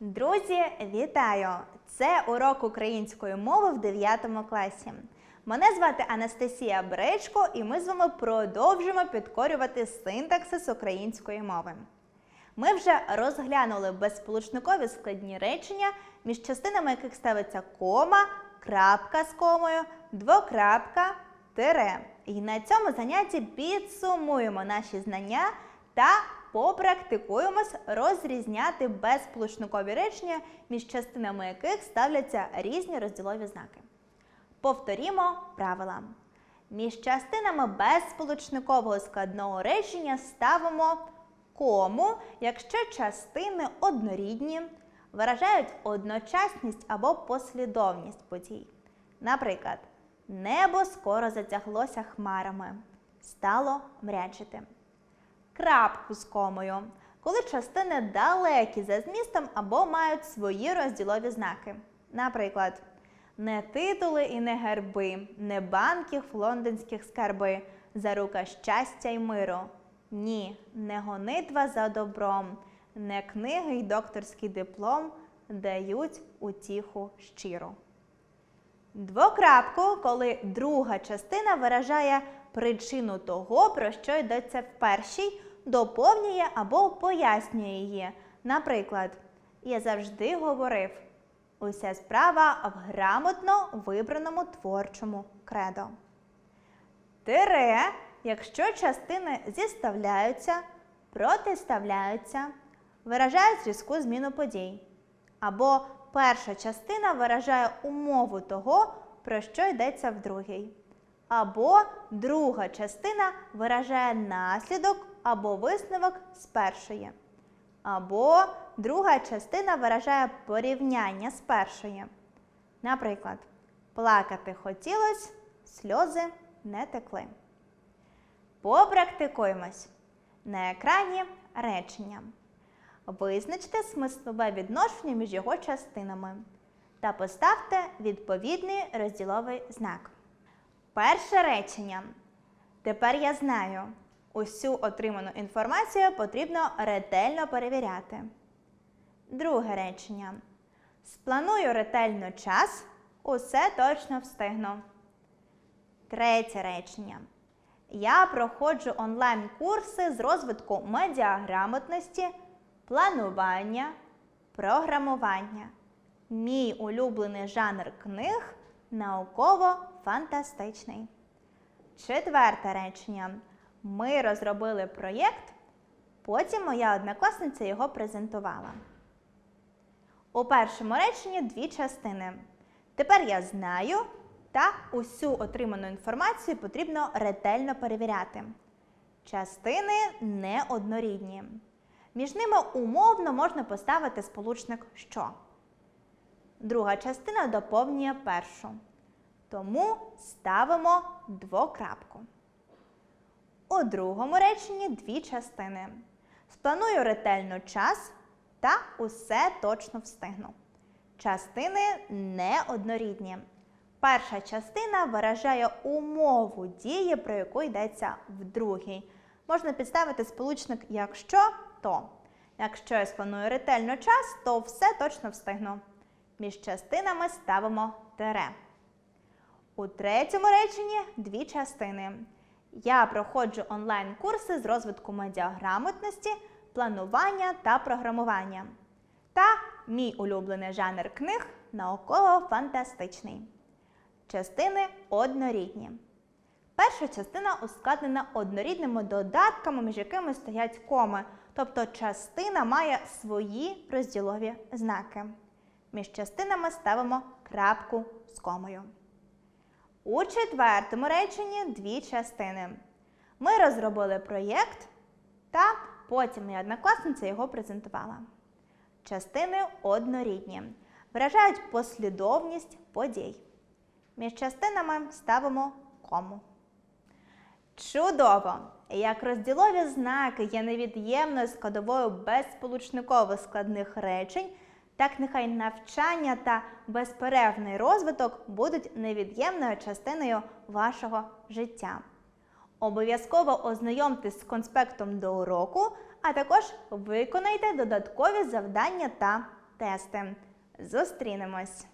Друзі, вітаю! Це урок української мови в 9 класі. Мене звати Анастасія Бречко, і ми з вами продовжимо підкорювати синтаксис української мови. Ми вже розглянули безсполучникові складні речення, між частинами яких ставиться кома, крапка з комою, двокрапка, тире. І на цьому занятті підсумуємо наші знання та попрактикуємось розрізняти безсполучникові речення, між частинами яких ставляться різні розділові знаки. Повторімо правила. Між частинами безсполучникового складного речення ставимо кому, якщо частини однорідні, виражають одночасність або послідовність подій. Наприклад, небо скоро затяглося хмарами, стало мрячити. Крапку з комою, коли частини далекі за змістом або мають свої розділові знаки. Наприклад, не титули і не герби, не банків лондонських скарби, зарука щастя й миру. Ні, не гонитва за добром, не книги й докторський диплом дають утіху щиру. Двокрапку, коли друга частина виражає причину того, про що йдеться в першій, доповнює або пояснює її. Наприклад, я завжди говорив: уся справа в грамотно вибраному творчому кредо. Тире, якщо частини зіставляються, протиставляються, виражають різку зміну подій. Або перша частина виражає умову того, про що йдеться в другій. Або друга частина виражає наслідок або висновок з першої. Або друга частина виражає порівняння з першої. Наприклад, плакати хотілось, сльози не текли. Попрактикуємось. На екрані речення. Визначте смислове відношення між його частинами та поставте відповідний розділовий знак. Перше речення. Тепер я знаю. Усю отриману інформацію потрібно ретельно перевіряти. Друге речення. Спланую ретельно час, усе точно встигну. Третє речення. Я проходжу онлайн-курси з розвитку медіаграмотності, планування, програмування. Мій улюблений жанр книг науково-фантастичний. Четверте речення. Ми розробили проєкт, потім моя однокласниця його презентувала. У першому реченні дві частини. Тепер я знаю та усю отриману інформацію потрібно ретельно перевіряти. Частини неоднорідні. Між ними умовно можна поставити сполучник що. Друга частина доповнює першу. Тому ставимо двокрапку. У другому реченні дві частини. Спланую ретельно час та усе точно встигну. Частини неоднорідні. Перша частина виражає умову дії, про яку йдеться в другій. Можна підставити сполучник якщо, то. Якщо я спланую ретельно час, то все точно встигну. Між частинами ставимо тире. У третьому реченні дві частини. Я проходжу онлайн-курси з розвитку медіаграмотності, планування та програмування. Та мій улюблений жанр книг науково-фантастичний. Частини однорідні. Перша частина ускладнена однорідними додатками, між якими стоять коми. Тобто частина має свої розділові знаки. Між частинами ставимо крапку з комою. У четвертому реченні дві частини. Ми розробили проєкт, та потім моя однокласниця його презентувала. Частини однорідні. Виражають послідовність подій. Між частинами ставимо кому. Чудово! Як розділові знаки є невід'ємною складовою безсполучникових складних речень, так нехай навчання та безперервний розвиток будуть невід'ємною частиною вашого життя. Обов'язково ознайомтесь з конспектом до уроку, а також виконайте додаткові завдання та тести. Зустрінемось!